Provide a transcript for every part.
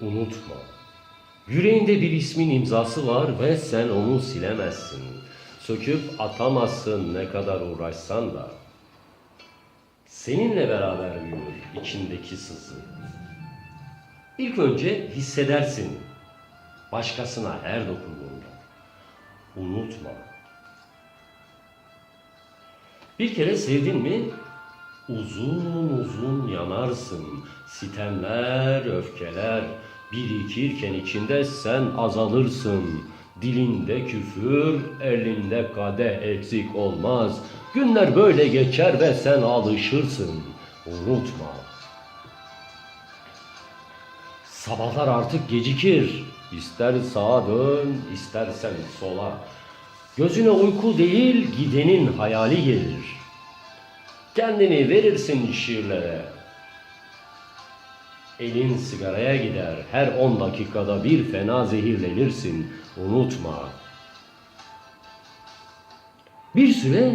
Unutma. Yüreğinde bir ismin imzası var ve sen onu silemezsin. Söküp atamazsın ne kadar uğraşsan da. Seninle beraber büyür içindeki sızı. İlk önce hissedersin başkasına her dokunduğunda. Unutma. Bir kere sevdin mi uzun uzun yanarsın. Sitemler, öfkeler birikirken içinde sen azalırsın. Dilinde küfür, elinde kadeh eksik olmaz. Günler böyle geçer ve sen alışırsın. Unutma. Sabahlar artık gecikir. İster sağa dön, istersen sola. Gözüne uyku değil, gidenin hayali gelir. Kendini verirsin şiirlere. Elin sigaraya gider, her on dakikada bir fena zehirlenirsin. Unutma. Bir süre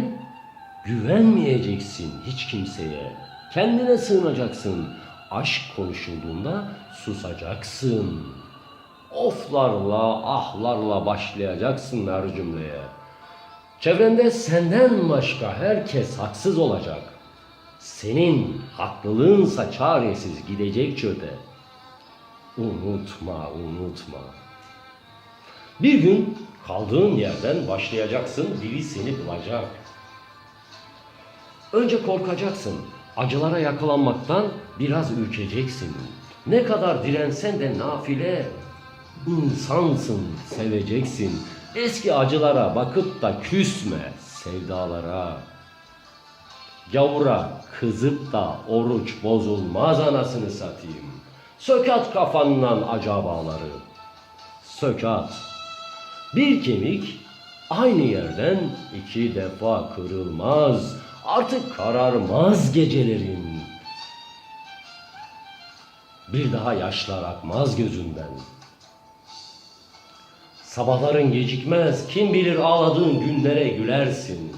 güvenmeyeceksin hiç kimseye. Kendine sığınacaksın. Aşk konuşulduğunda susacaksın. Oflarla, ahlarla başlayacaksın her cümleye. Çevrende senden başka herkes haksız olacak. Senin haklılığınsa çaresiz gidecek çöpe. Unutma, unutma. Bir gün kaldığın yerden başlayacaksın, biri seni bulacak. Önce korkacaksın. Acılara yakalanmaktan biraz ürkeceksin. Ne kadar dirensen de nafile. İnsansın, seveceksin. Eski acılara bakıp da küsme sevdalara. Gavura kızıp da oruç bozulmaz anasını satayım. Sökat kafandan acabaları. Sökat. Bir kemik aynı yerden iki defa kırılmaz. Artık kararmaz gecelerin. Bir daha yaşlar akmaz gözünden. Sabahların gecikmez, kim bilir ağladığın günlere gülersin.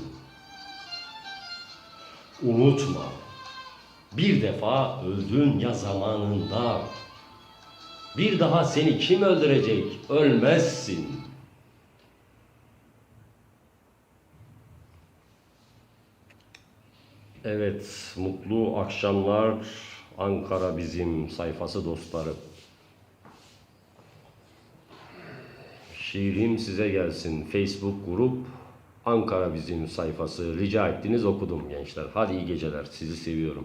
Unutma, bir defa öldün ya zamanında. Bir daha seni kim öldürecek? Ölmezsin. Evet, mutlu akşamlar Ankara bizim sayfası dostları. Şiirim size gelsin. Facebook grup Ankara bizim sayfası. Rica ettiniz okudum gençler. Hadi iyi geceler. Sizi seviyorum.